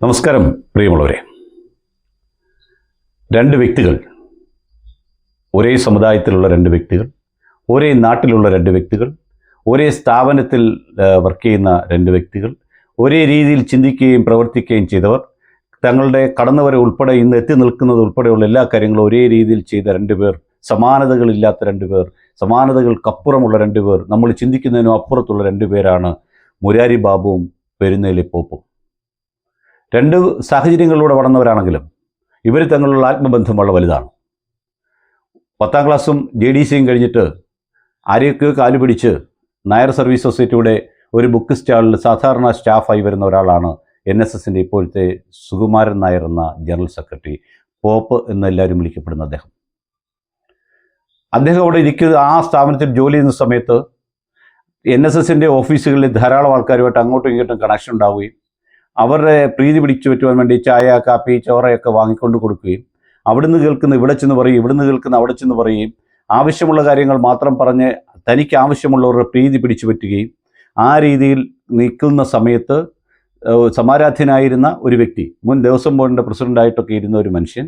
നമസ്കാരം പ്രിയമുള്ളവരെ. രണ്ട് വ്യക്തികൾ. ഒരേ സമുദായത്തിലുള്ള രണ്ട് വ്യക്തികൾ ഒരേ നാട്ടിലുള്ള രണ്ട് വ്യക്തികൾ ഒരേ സ്ഥാപനത്തിൽ വർക്ക് ചെയ്യുന്ന രണ്ട് വ്യക്തികൾ ഒരേ രീതിയിൽ ചിന്തിക്കുകയും പ്രവർത്തിക്കുകയും ചെയ്തവർ തങ്ങളുടെ കടന്നവരെ ഉൾപ്പെടെ ഇന്ന് എത്തി നിൽക്കുന്നത് ഉൾപ്പെടെയുള്ള എല്ലാ കാര്യങ്ങളും ഒരേ രീതിയിൽ ചെയ്ത രണ്ടുപേർ സമാനതകളില്ലാത്ത രണ്ടുപേർ സമാനതകൾക്കപ്പുറമുള്ള രണ്ടുപേർ നമ്മൾ ചിന്തിക്കുന്നതിനും അപ്പുറത്തുള്ള രണ്ട് പേരാണ് മുരാരി ബാബുവും പെരുന്നേലി പോപ്പും. രണ്ട് സാഹചര്യങ്ങളിലൂടെ വളർന്നവരാണെങ്കിലും ഇവർ തങ്ങളുള്ള ആത്മബന്ധം വളരെ വലുതാണ്. പത്താം ക്ലാസ്സും ജെ ഡി സിയും കഴിഞ്ഞിട്ട് ആരെയൊക്കെ കാലുപിടിച്ച് നായർ സർവീസ് സൊസൈറ്റിയുടെ ഒരു ബുക്ക് സ്റ്റാളിൽ സാധാരണ സ്റ്റാഫായി വരുന്ന ഒരാളാണ് എൻ എസ് എസിന്റെ ഇപ്പോഴത്തെ സുകുമാരൻ നായർ എന്ന ജനറൽ സെക്രട്ടറി പോപ്പ് എന്നെല്ലാവരും വിളിക്കപ്പെടുന്ന അദ്ദേഹം. അദ്ദേഹം അവിടെ ഇരിക്കുന്ന ആ സ്ഥാപനത്തിൽ ജോലി ചെയ്യുന്ന സമയത്ത് എൻ എസ് എസിന്റെ ഓഫീസുകളിൽ ധാരാളം ആൾക്കാരുമായിട്ട് അങ്ങോട്ടും ഇങ്ങോട്ടും കണക്ഷൻ ഉണ്ടാവുകയും അവരുടെ പ്രീതി പിടിച്ചു പറ്റുവാൻ വേണ്ടി ചായ കാപ്പി ചോറയൊക്കെ വാങ്ങിക്കൊണ്ട് കൊടുക്കുകയും അവിടുന്ന് കേൾക്കുന്ന ഇവിടെ ചെന്ന് പറയും ഇവിടുന്ന് കേൾക്കുന്ന അവിടെ ചെന്ന് പറയുകയും ആവശ്യമുള്ള കാര്യങ്ങൾ മാത്രം പറഞ്ഞ് തനിക്ക് ആവശ്യമുള്ളവരുടെ പ്രീതി പിടിച്ചു പറ്റുകയും ആ രീതിയിൽ നിൽക്കുന്ന സമയത്ത് സമാരാധ്യനായിരുന്ന ഒരു വ്യക്തി മുൻ ദേവസ്വം ബോർഡിന്റെ പ്രസിഡന്റായിട്ടൊക്കെ ഇരുന്ന ഒരു മനുഷ്യൻ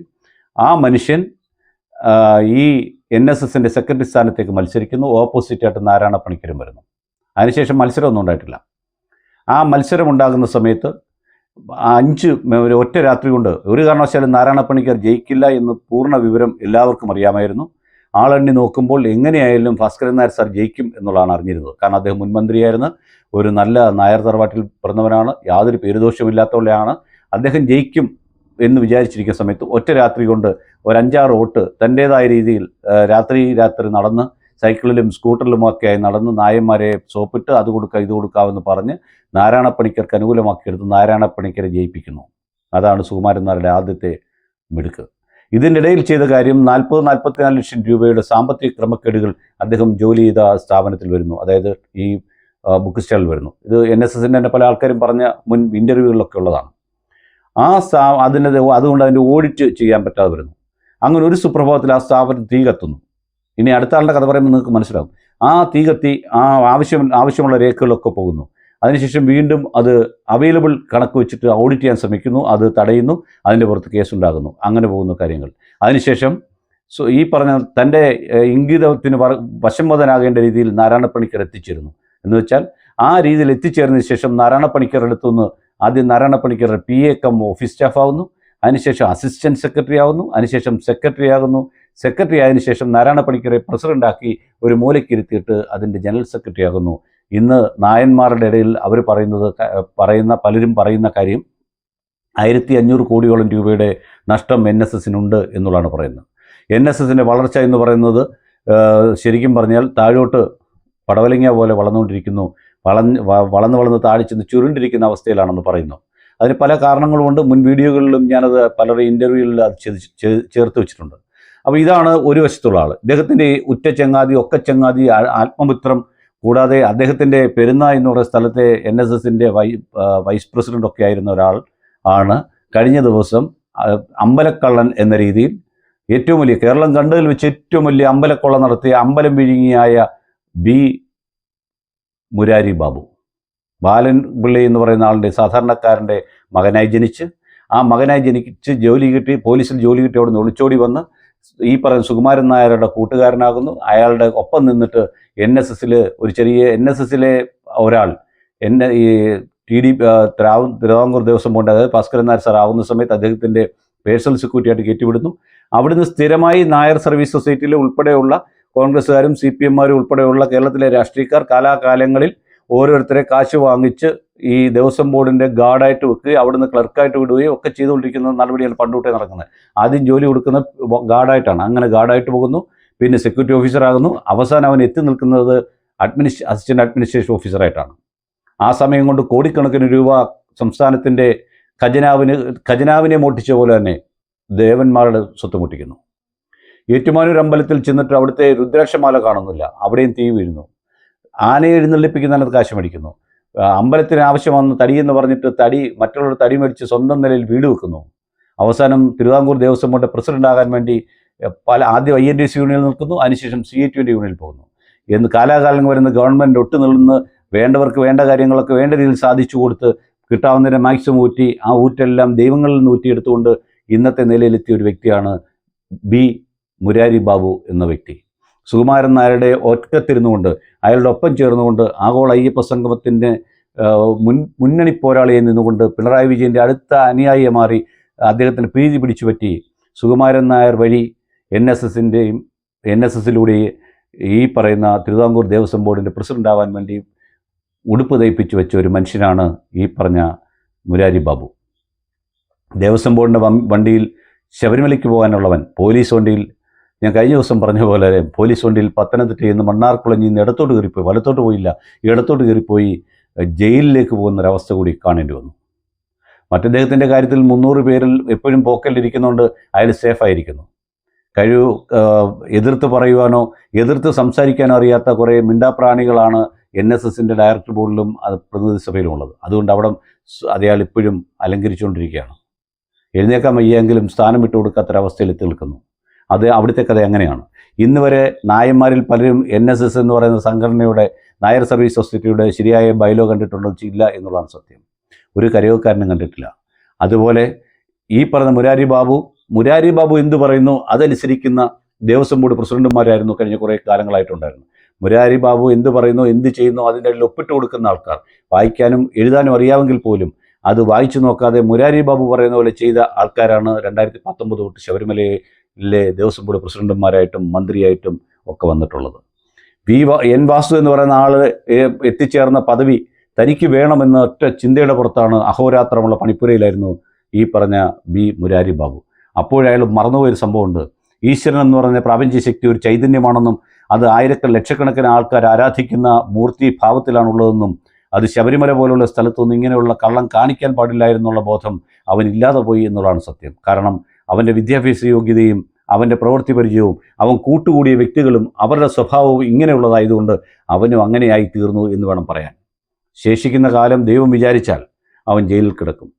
ആ മനുഷ്യൻ ഈ എൻ എസ് എസിന്റെ സെക്രട്ടറി സ്ഥാനത്തേക്ക് മത്സരിക്കുന്നു. ഓപ്പോസിറ്റായിട്ട് നാരായണ പണിക്കരും വരുന്നു. അതിനുശേഷം മത്സരമൊന്നും ഉണ്ടായിട്ടില്ല. ആ മത്സരം ഉണ്ടാകുന്ന സമയത്ത് അഞ്ച് ഒറ്റ രാത്രി കൊണ്ട് ഒരു കാരണവശാലും നാരായണപ്പണിക്കർ ജയിക്കില്ല എന്ന് പൂർണ വിവരം എല്ലാവർക്കും അറിയാമായിരുന്നു. ആളെണ്ണി നോക്കുമ്പോൾ എങ്ങനെയായാലും ഭാസ്കരൻ നായർ സാർ ജയിക്കും എന്നുള്ളതാണ് അറിഞ്ഞിരുന്നത്. കാരണം അദ്ദേഹം മുൻമന്ത്രിയായിരുന്നു ഒരു നല്ല നായർ തറവാട്ടിൽ പിറന്നവനാണ്. യാതൊരു പേരുദോഷമില്ലാത്തവളെയാണ് അദ്ദേഹം ജയിക്കും എന്ന് വിചാരിച്ചിരിക്കുന്ന സമയത്ത് ഒറ്റ രാത്രി കൊണ്ട് ഒരു അഞ്ചാറ് വോട്ട് തന്റേതായ രീതിയിൽ രാത്രി രാത്രി നടന്ന് സൈക്കിളിലും സ്കൂട്ടറിലും സ്കൂട്ടറിലുമൊക്കെയായി നടന്ന് നായന്മാരെ സോപ്പിട്ട് അത് കൊടുക്കുക ഇത് കൊടുക്കാമെന്ന് പറഞ്ഞ് നാരായണപ്പണിക്കർക്ക് അനുകൂലമാക്കിയെടുത്ത് നാരായണപ്പണിക്കരെ ജയിപ്പിക്കുന്നു. അതാണ് സുകുമാരൻ നായരുടെ ആദ്യത്തെ മിടുക്ക്. ഇതിനിടയിൽ ചെയ്ത കാര്യം നാൽപ്പത് നാൽപ്പത്തിനാല് ലക്ഷം രൂപയുടെ സാമ്പത്തിക ക്രമക്കേടുകൾ അദ്ദേഹം ജോലി ചെയ്ത സ്ഥാപനത്തിൽ വരുന്നു. അതായത് ഈ ബുക്ക് സ്റ്റാളിൽ വരുന്നു. ഇത് എൻ എസ് എസിന്റെ തന്നെ പല ആൾക്കാരും പറഞ്ഞ മുൻ ഇന്റർവ്യൂകളിലൊക്കെ ഉള്ളതാണ്. ആ സ്ഥാ അതിന്റെ അതുകൊണ്ട് അതിന്റെ ഓഡിറ്റ് ചെയ്യാൻ പറ്റാതെ വരുന്നു. അങ്ങനെ ഒരു സുപ്രഭാതത്തിൽ ആ സ്ഥാപനം തീ കത്തുന്നു ഇനി അടുത്ത ആളുടെ കഥ പറയുമ്പോൾ നിങ്ങൾക്ക് മനസ്സിലാവും. ആ തീ കത്തി ആ ആവശ്യം ആവശ്യമുള്ള രേഖകളൊക്കെ പോകുന്നു. അതിനുശേഷം വീണ്ടും അത് അവൈലബിൾ കണക്ക് വെച്ചിട്ട് ഓഡിറ്റ് ചെയ്യാൻ ശ്രമിക്കുന്നു. അത് തടയുന്നു. അതിന്റെ പുറത്ത് കേസുണ്ടാകുന്നു. അങ്ങനെ പോകുന്ന കാര്യങ്ങൾ. അതിനുശേഷം സോ ഈ പറഞ്ഞ തന്റെ ഇംഗിതത്തിന് വശംവദനാകേണ്ട രീതിയിൽ നാരായണ പണിക്കർ എത്തിച്ചേരുന്നു. എന്ന് വെച്ചാൽ ആ രീതിയിൽ എത്തിച്ചേർന്നതിന് ശേഷം നാരായണ പണിക്കർ അടുത്തുനിന്ന് ആദ്യം Narayana Panicker P A cum office staff ആവുന്നു അതിനുശേഷം അസിസ്റ്റന്റ് സെക്രട്ടറി ആവുന്നു. അതിനുശേഷം സെക്രട്ടറി ആകുന്നു. സെക്രട്ടറി ആയതിനു ശേഷം നാരായണ പണിക്കരെ പ്രസിഡന്റാക്കി ഒരു മൂലക്കിരുത്തിയിട്ട് അതിന്റെ ജനറൽ സെക്രട്ടറി ആകുന്നു. ഇന്ന് നായന്മാരുടെ ഇടയിൽ അവർ പറയുന്നത് പറയുന്ന പലരും പറയുന്ന കാര്യം ആയിരത്തി അഞ്ഞൂറ് കോടിയോളം രൂപയുടെ നഷ്ടം എൻ എസ് എസിനുണ്ട് എന്നുള്ളതാണ് പറയുന്നത്. എൻ എസ് എസിന്റെ വളർച്ച എന്ന് പറയുന്നത് ശരിക്കും പറഞ്ഞാൽ താഴോട്ട് പടവലങ്ങ പോലെ വളർന്നുകൊണ്ടിരിക്കുന്നു. വളഞ്ഞ് വളർന്ന് വളർന്ന് താഴെ ചെന്ന് ചുരുണ്ടിരിക്കുന്ന അവസ്ഥയിലാണെന്ന് പറയുന്നു. അതിന് പല കാരണങ്ങളുമുണ്ട്. മുൻ വീഡിയോകളിലും ഞാനത് പലരുടെ ഇന്റർവ്യൂകളിൽ അത് ചേർത്ത് വെച്ചിട്ടുണ്ട്. അപ്പോൾ ഇതാണ് ഒരു വശത്തുള്ള ആൾ ഇദ്ദേഹത്തിന്റെ ഉറ്റ ചങ്ങാതി ഒക്കെ ചങ്ങാതി ആത്മപുത്രം കൂടാതെ അദ്ദേഹത്തിന്റെ പെരുന്ന എന്ന് പറയുന്ന സ്ഥലത്തെ എൻ എസ് എസിന്റെ വൈ വൈസ് പ്രസിഡന്റ് ഒക്കെ ആയിരുന്ന ഒരാൾ ആണ് കഴിഞ്ഞ ദിവസം അമ്പലക്കള്ളൻ എന്ന രീതിയിൽ ഏറ്റവും വലിയ കേരളം കണ്ടതിൽ വെച്ച് ഏറ്റവും വലിയ അമ്പലക്കൊള്ള നടത്തിയ അമ്പലം വിഴുങ്ങിയായ ബി മുരാരി ബാബു ബാലൻ പിള്ളി എന്ന് പറയുന്ന ആളുടെ സാധാരണക്കാരന്റെ മകനായി ജനിച്ച് ആ മകനായി ജനിച്ച് ജോലി കിട്ടി പോലീസിൽ ജോലി കിട്ടി അവിടെ നിന്ന് ഒളിച്ചോടി വന്ന് ഈ പറയുന്ന സുകുമാരൻ നായരുടെ കൂട്ടുകാരനാകുന്നു. അയാളുടെ ഒപ്പം നിന്നിട്ട് എൻ എസ് എസിൽ ഒരു ചെറിയ എൻ എസ് എസിലെ ഒരാൾ എന്നെ ഈ ടി ഡി തിരാവ തിരുവിതാംകൂർ ദേവസ്വം ബോർഡ് അതായത് ഭാസ്കരൻ നായർ സാർ ആവുന്ന സമയത്ത് അദ്ദേഹത്തിന്റെ പേഴ്സണൽ സെക്യൂരിറ്റി ആയിട്ട് കയറ്റിവിടുന്നു. അവിടുന്ന് സ്ഥിരമായി നായർ സർവീസ് സൊസൈറ്റിയിൽ ഉൾപ്പെടെയുള്ള കോൺഗ്രസ്സുകാരും സി പി എമ്മാരും ഉൾപ്പെടെയുള്ള കേരളത്തിലെ രാഷ്ട്രീയക്കാർ കാലാകാലങ്ങളിൽ ഓരോരുത്തരെ കാശ് വാങ്ങിച്ച് ഈ ദേവസ്വം ബോർഡിന്റെ ഗാർഡായിട്ട് വെക്കുകയും അവിടുന്ന് ക്ലർക്കായിട്ട് വിടുകയും ഒക്കെ ചെയ്തുകൊണ്ടിരിക്കുന്ന നടപടിയാണ് പണ്ടുകൂട്ടെ നടക്കുന്നത്. ആദ്യം ജോലി കൊടുക്കുന്ന ഗാർഡായിട്ടാണ്. അങ്ങനെ ഗാർഡായിട്ട് പോകുന്നു. പിന്നെ സെക്യൂരിറ്റി ഓഫീസറാകുന്നു അവസാനം അവൻ എത്തി നിൽക്കുന്നത് അഡ്മിനിസ് അസിസ്റ്റന്റ് അഡ്മിനിസ്ട്രേഷൻ ഓഫീസറായിട്ടാണ് ആ സമയം കൊണ്ട് കോടിക്കണക്കിന് രൂപ സംസ്ഥാനത്തിന്റെ ഖജനാവിന് ഖജനാവിനെ മോട്ടിച്ച പോലെ തന്നെ ദേവന്മാരുടെ സ്വത്ത് മുട്ടിക്കുന്നു. ഏറ്റുമാനൂർ അമ്പലത്തിൽ ചെന്നിട്ട് അവിടുത്തെ രുദ്രാക്ഷമാല കാണുന്നില്ല. അവിടെയും തീ വീഴുന്നു. ആനയെ എഴുന്നള്ളിപ്പിക്കുന്നതിനകത്ത് കാശ് മേടിക്കുന്നു. അമ്പലത്തിന് ആവശ്യമാണെന്ന് തടി എന്ന് പറഞ്ഞിട്ട് തടി മറ്റുള്ളവർ തടി മേടിച്ച് സ്വന്തം നിലയിൽ വീട് വെക്കുന്നു. അവസാനം തിരുവിതാംകൂർ ദേവസ്വം ബോർഡ് പ്രസിഡന്റ് ആകാൻ വേണ്ടി പല ആദ്യം ഐ എൻ ഡി സി യൂണിയനിൽ നിൽക്കുന്നു അതിനുശേഷം സി എ ടി യൂണിയനിൽ പോകുന്നു. എന്ന് കാലാകാലം വരുന്ന ഗവൺമെന്റ് ഒട്ടു നിന്ന് വേണ്ടവർക്ക് വേണ്ട കാര്യങ്ങളൊക്കെ വേണ്ട രീതിയിൽ സാധിച്ചു കൊടുത്ത് കിട്ടാവുന്നതിന്റെ മാക്സിമം ഊറ്റി ആ ഊറ്റെല്ലാം ദൈവങ്ങളിൽ നിന്ന് ഊറ്റിയെടുത്തുകൊണ്ട് ഇന്നത്തെ നിലയിലെത്തിയ ഒരു വ്യക്തിയാണ് ബി മുരാരി ബാബു എന്ന വ്യക്തി. സുകുമാരൻ നായരുടെ ഒറ്റത്തിരുന്നുകൊണ്ട് അയാളുടെ ഒപ്പം ചേർന്നുകൊണ്ട് ആഗോള അയ്യപ്പ സംഗമത്തിന്റെ മുൻ മുന്നണി പോരാളിയെ നിന്നുകൊണ്ട് പിണറായി വിജയന്റെ അടുത്ത അനുയായിയെ മാറി അദ്ദേഹത്തിന് പ്രീതി പിടിച്ചു പറ്റി. സുകുമാരൻ നായർ വഴി എൻ എസ് എസിന്റെയും എൻ എസ് എസിലൂടെ ഈ പറയുന്ന തിരുവിതാംകൂർ ദേവസ്വം ബോർഡിന്റെ പ്രസിഡന്റ് ആവാൻ വേണ്ടി ഉടുപ്പ് തയ്പ്പിച്ചു വെച്ച ഒരു മനുഷ്യനാണ് ഈ പറഞ്ഞ മുരാരി ബാബു. ദേവസ്വം ബോർഡിന്റെ വണ്ടിയിൽ ശബരിമലയ്ക്ക് പോകാനുള്ളവൻ പോലീസ് വണ്ടിയിൽ ഞാൻ കഴിഞ്ഞ ദിവസം പറഞ്ഞ പോലെ പോലീസ് വണ്ടിയിൽ പത്തനംതിട്ടയിൽ നിന്ന് മണ്ണാർക്കുളഞ്ഞിൽ നിന്ന് ഇടത്തോട്ട് കയറിപ്പോയി വലത്തോട്ട് പോയില്ല ഇടത്തോട്ട് കയറിപ്പോയി ജയിലിലേക്ക് പോകുന്നൊരവസ്ഥ കൂടി കാണേണ്ടി വന്നു. മറ്റദ്ദേഹത്തിന്റെ കാര്യത്തിൽ മുന്നൂറ് പേരിൽ എപ്പോഴും പോക്കലിരിക്കുന്നതുകൊണ്ട് അയാൾ സേഫായിരിക്കുന്നു. കഴിവ് എതിർത്ത് പറയുവാനോ എതിർത്ത് സംസാരിക്കാനോ അറിയാത്ത കുറേ മിണ്ടാപ്രാണികളാണ് എൻ എസ് എസിന്റെ ഡയറക്ടർ ബോർഡിലും അത് പ്രതിനിധി സഭയിലും ഉള്ളത് അതുകൊണ്ട് അവിടെ അയാൾ ഇപ്പോഴും അലങ്കരിച്ചുകൊണ്ടിരിക്കുകയാണ്. എഴുന്നേക്കാൻ വയ്യെങ്കിലും സ്ഥാനം വിട്ടു കൊടുക്കാത്തൊരവസ്ഥയിൽ എത്തി നിൽക്കുന്നു. അത് അവിടുത്തെ കഥ അങ്ങനെയാണ്. ഇന്ന് വരെ നായന്മാരിൽ പലരും എൻ എസ് എസ് എന്ന് പറയുന്ന സംഘടനയുടെ നായർ സർവീസ് സൊസൈറ്റിയുടെ ശരിയായ ബൈലോ കണ്ടിട്ടുണ്ടോ ഇല്ല എന്നുള്ളതാണ് സത്യം. ഒരു കരയോഗക്കാരനും കണ്ടിട്ടില്ല. അതുപോലെ ഈ പറഞ്ഞ മുരാരി ബാബു മുരാരി ബാബു എന്ത് പറയുന്നു? അതനുസരിക്കുന്ന ദേവസ്വം ബോർഡ് പ്രസിഡന്റുമാരായിരുന്നു കഴിഞ്ഞ കുറേ കാലങ്ങളായിട്ടുണ്ടായിരുന്നു. മുരാരി ബാബു എന്ത് പറയുന്നു? എന്ത് ചെയ്യുന്നു? അതിന്റെ ഇടയിൽ ഒപ്പിട്ട് കൊടുക്കുന്ന ആൾക്കാർ. വായിക്കാനും എഴുതാനും അറിയാമെങ്കിൽ പോലും അത് വായിച്ചു നോക്കാതെ മുരാരി ബാബു പറയുന്ന പോലെ ചെയ്ത ആൾക്കാരാണ് രണ്ടായിരത്തി പത്തൊമ്പത് തൊട്ട് ശബരിമലയിലെ ദേവസ്വം ബോർഡ് പ്രസിഡന്റുമാരായിട്ടും മന്ത്രിയായിട്ടും ഒക്കെ വന്നിട്ടുള്ളത്. വി എൻ വാസു എന്ന് പറയുന്ന ആൾ എത്തിച്ചേർന്ന പദവി തനിക്ക് വേണമെന്ന ഒറ്റ ചിന്തയുടെ പുറത്താണ് അഹോരാത്രമുള്ള പണിപ്പുരയിലായിരുന്നു ഈ പറഞ്ഞ ബി മുരാരി ബാബു. അപ്പോഴയാൾ മറന്നുപോയൊരു സംഭവമുണ്ട്. ഈശ്വരൻ എന്ന് പറഞ്ഞ പ്രാപഞ്ചിക ശക്തി ഒരു ചൈതന്യമാണെന്നും അത് ആയിരക്കണ ലക്ഷക്കണക്കിന് ആൾക്കാർ ആരാധിക്കുന്ന മൂർത്തി ഭാവത്തിലാണുള്ളതെന്നും അത് ശബരിമല പോലുള്ള സ്ഥലത്തൊന്നും ഇങ്ങനെയുള്ള കള്ളം കാണിക്കാൻ പാടില്ലായിരുന്നുള്ള ബോധം അവനില്ലാതെ പോയി എന്നുള്ളതാണ് സത്യം. കാരണം അവന്റെ വിദ്യാഭ്യാസ യോഗ്യതയും അവന്റെ പ്രവൃത്തി പരിചയവും അവൻ കൂട്ടുകൂടിയ വ്യക്തികളും അവരുടെ സ്വഭാവവും ഇങ്ങനെയുള്ളതായതുകൊണ്ട് അവനും അങ്ങനെയായി തീർന്നു എന്ന് വേണം പറയാൻ. ശേഷിക്കുന്ന കാലം ദൈവം വിചാരിച്ചാൽ അവൻ ജയിലിൽ കിടക്കും.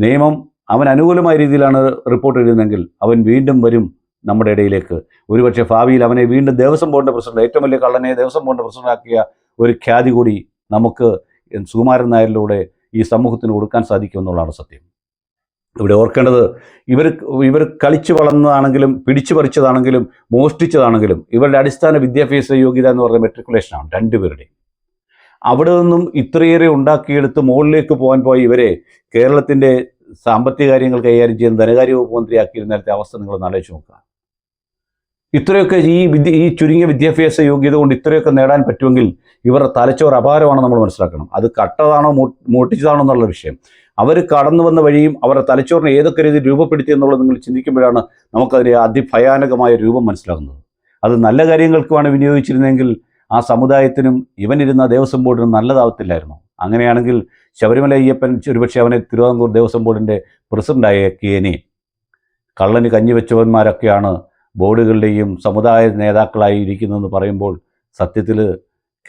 നിയമം അവൻ അനുകൂലമായ രീതിയിലാണ് റിപ്പോർട്ട് എഴുതുന്നതെങ്കിൽ അവൻ വീണ്ടും വരും നമ്മുടെ ഇടയിലേക്ക്. ഒരുപക്ഷെ ഭാവിയിൽ അവനെ വീണ്ടും ദേവസ്വം ബോർഡിന്റെ പ്രസിഡന്റ് ഏറ്റവും വലിയ കള്ളനെ ദേവസ്വം ബോർഡിന്റെ പ്രസിഡന്റാക്കിയ ഒരു ഖ്യാതി കൂടി നമുക്ക് സുകുമാരൻ നായരിലൂടെ ഈ സമൂഹത്തിന് കൊടുക്കാൻ സാധിക്കുമെന്നുള്ളതാണ് സത്യം. ഇവിടെ ഓർക്കേണ്ടത് ഇവർ ഇവർ കളിച്ചു വളർന്നതാണെങ്കിലും പിടിച്ചു പറിച്ചതാണെങ്കിലും മോഷ്ടിച്ചതാണെങ്കിലും ഇവരുടെ അടിസ്ഥാന വിദ്യാഭ്യാസ യോഗ്യത എന്ന് പറയുന്ന മെട്രിക്കുലേഷനാണ് രണ്ടുപേരുടെയും. അവിടെ നിന്നും ഇത്രയേറെ ഉണ്ടാക്കിയെടുത്ത് മുകളിലേക്ക് പോകാൻ പോയി ഇവരെ കേരളത്തിന്റെ സാമ്പത്തിക കാര്യങ്ങൾ കൈകാര്യം ചെയ്യുന്ന ധനകാര്യ വകുപ്പ് മന്ത്രിയാക്കിയിരുന്ന നേരത്തെ അവസ്ഥ നിങ്ങൾ ആലോചിച്ച് നോക്കുക. ഇത്രയൊക്കെ ഈ വിദ്യ ഈ ചുരുങ്ങിയ വിദ്യാഭ്യാസ യോഗ്യത കൊണ്ട് ഇത്രയൊക്കെ നേടാൻ പറ്റുമെങ്കിൽ ഇവരുടെ തലച്ചോറ് അപാരമാണ് നമ്മൾ മനസ്സിലാക്കണം. അത് കട്ടതാണോ മൂട്ടിച്ചതാണോ എന്നുള്ള വിഷയം. അവർ കടന്നു വന്ന വഴിയും അവരുടെ തലച്ചോറിനെ ഏതൊക്കെ രീതിയിൽ രൂപപ്പെടുത്തി എന്നുള്ളത് നിങ്ങൾ ചിന്തിക്കുമ്പോഴാണ് നമുക്കതിന്റെ അതിഭയാനകമായ രൂപം മനസ്സിലാകുന്നത്. അത് നല്ല കാര്യങ്ങൾക്കുമാണ് വിനിയോഗിച്ചിരുന്നെങ്കിൽ ആ സമുദായത്തിനും ഇവനിരുന്ന ദേവസ്വം ബോർഡിനും നല്ലതാവത്തില്ലായിരുന്നു. അങ്ങനെയാണെങ്കിൽ ശബരിമല അയ്യപ്പൻ ഒരുപക്ഷെ അവനെ തിരുവിതാംകൂർ ദേവസ്വം ബോർഡിന്റെ പ്രസിഡന്റാക്കിയേനെ കള്ളന് കഞ്ഞിവെച്ചവന്മാരൊക്കെയാണ് ബോർഡുകളുടെയും സമുദായ നേതാക്കളായി ഇരിക്കുന്നതെന്ന് പറയുമ്പോൾ സത്യത്തിൽ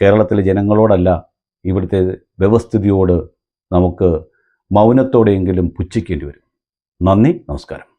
കേരളത്തിലെ ജനങ്ങളോടല്ല ഇവിടുത്തെ വ്യവസ്ഥിതിയോട് നമുക്ക് മൗനത്തോടെയെങ്കിലും പുച്ഛിക്കേണ്ടി വരും. നന്ദി നമസ്കാരം.